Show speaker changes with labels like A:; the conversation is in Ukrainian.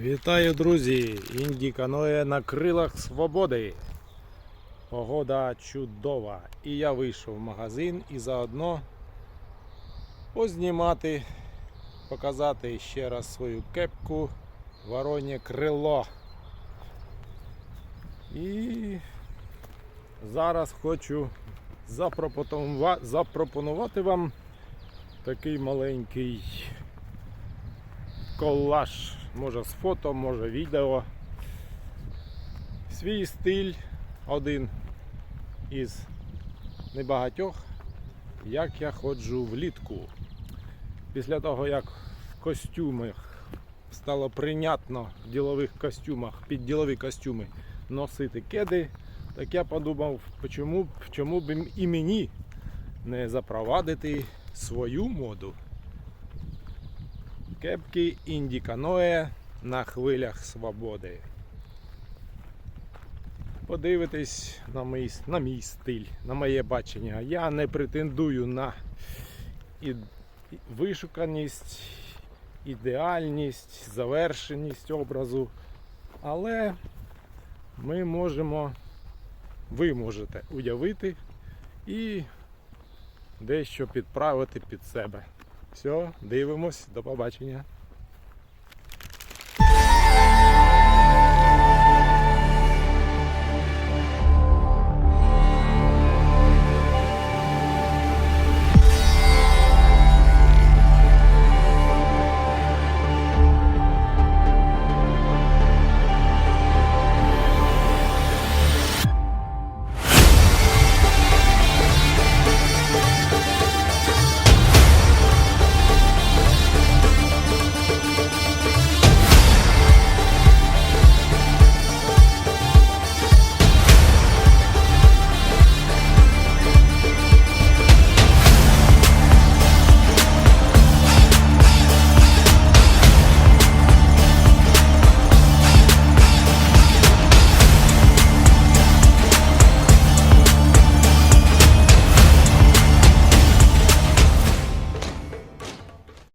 A: Вітаю, друзі! Інді каноє на крилах свободи. Погода чудова. І я вийшов в магазин і заодно познімати, показати ще раз свою кепку воронє крило. І зараз хочу запропонувати вам такий маленький колаж, може з фото, може відео. Свій стиль один із небагатьох, як я ходжу влітку. Після того, як в костюмах стало прийнятно в ділових костюмах, під ділові костюми носити кеди, так я подумав, чому, чому б і мені не запровадити свою моду. Кепки Інді Каноe на хвилях свободи. Подивитись на мій, на мій стиль, на моє бачення. Я не претендую на вишуканість, ідеальність, завершеність образу. Але ми можемо, ви можете уявити і дещо підправити під себе. Все, дивимось, до побачення.